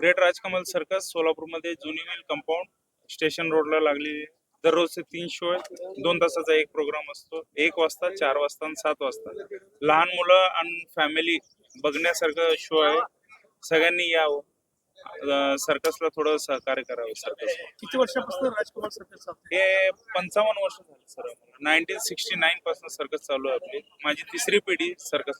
Great Rajkamal circus सोलापूरमध्ये जुनी mill compound station रोडला लागली. दररोजचे तीन शो आहेत. दोन तासाचा एक प्रोग्राम असतो. एक वाजता चार वाजता आणि सात वाजता. लहान मुलं आणि फॅमिली बघण्यासारखं शो आहे. सगळ्यांनी यावं. अं, सर्कसला थोडं सहकार्य करावं. सर्कस. किती वर्षापासून राजकुमार सर्कस हे पंचावन्न वर्ष झाले सर. नाईन्टीन सिक्स्टी नाईन पासून सर्कस चालू आहे आपली. माझी तिसरी पिढी सर्कस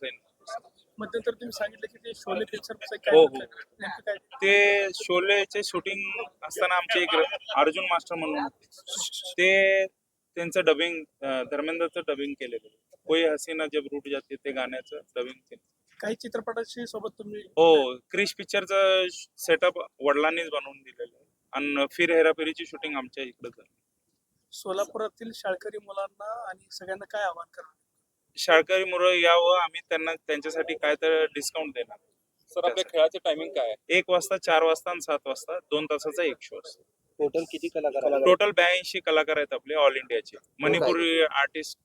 मध्यंतर तुम्ही सांगितलं की ते शोले पिक्चर हो, हो. नेमकं काय? ते शोलेचे शूटिंग असताना आमचे एक अर्जुन मास्टर म्हणून होते. ते त्यांचं डबिंग धर्मेंद्रचं डबिंग केलेलं. कोई हसीना जब रूट जाते ते गाण्याचं डबिंग केलं. काही चित्रपटाशी सोबत तुम्ही हो क्रिश पिक्चरचं सेटअप वडिलांनीच बनवून दिलेलं आहे. आणि फिर हेराफेरीची शूटिंग आमच्या इकडे झाली. सोलापुरातील शाळकरी मुलांना आणि सगळ्यांना काय आवाहन करा शाळकरी मुलं यावं आम्ही त्यांना त्यांच्यासाठी काय तर डिस्काउंट देणार. सर आपल्या खेळाचं टायमिंग काय आहे? एक वाजता चार वाजता आणि सात वाजता दोन तासाचा एक शो असतो. टोटल किती कलाकार आहेत? टोटल ब्याऐंशी कलाकार आहेत आपले ऑल इंडियाचे मणिपुरी आर्टिस्ट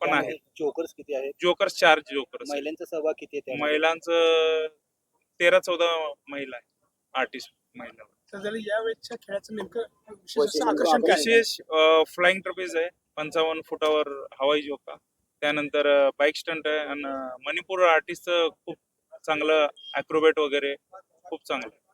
पण आहेत जोकर्स किती आहेत? जोकर्स चार जोकर्स महिलांचा सहभाग किती आहे त्यामध्ये? महिलांचं तेरा चौदा महिला आहे आर्टिस्ट महिला तर यावेळेसच्या खेळाचं नेमकं विशेष असं आकर्षण काय आहे? विशेष फ्लाइंग ट्रपेज आहे पंचावन्न फुटावर हवाई झोका. त्यानंतर बाईक स्टंट आहे आणि मणिपूर आर्टिस्टचं खूप चांगलं अॅक्रोबेट वगैरे खूप चांगलं आहे.